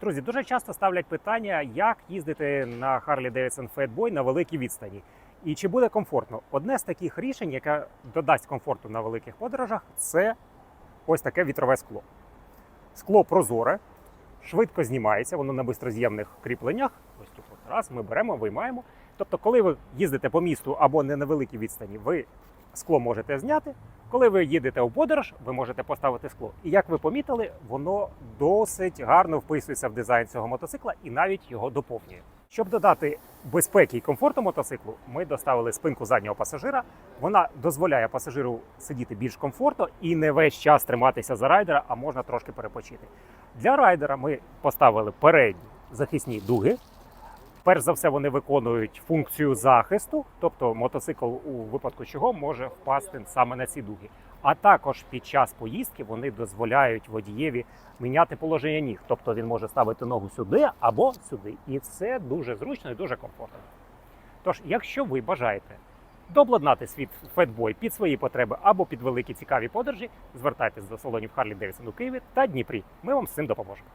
Друзі, дуже часто ставлять питання, як їздити на Harley Davidson Fatboy на великій відстані. І чи буде комфортно? Одне з таких рішень, яке додасть комфорту на великих подорожах, це ось таке вітрове скло. Скло прозоре, швидко знімається, воно на бистроз'ємних кріпленнях. Ось тут раз ми беремо, виймаємо. Тобто, коли ви їздите по місту або не на великій відстані, ви скло можете зняти. Коли ви їдете у подорож, ви можете поставити скло. І як ви помітили, воно досить гарно вписується в дизайн цього мотоцикла і навіть його доповнює. Щоб додати безпеки і комфорту мотоциклу, ми доставили спинку заднього пасажира. Вона дозволяє пасажиру сидіти більш комфортно і не весь час триматися за райдера, а можна трошки перепочити. Для райдера ми поставили передні захисні дуги. Перш за все, вони виконують функцію захисту, тобто мотоцикл у випадку чого може впасти саме на ці дуги. А також під час поїздки вони дозволяють водієві міняти положення ніг, тобто він може ставити ногу сюди або сюди, і це дуже зручно і дуже комфортно. Тож, якщо ви бажаєте дообладнати свій фетбой під свої потреби або під великі цікаві подорожі, звертайтесь до салонів Харлі Девідсон у Києві та Дніпрі. Ми вам з цим допоможемо.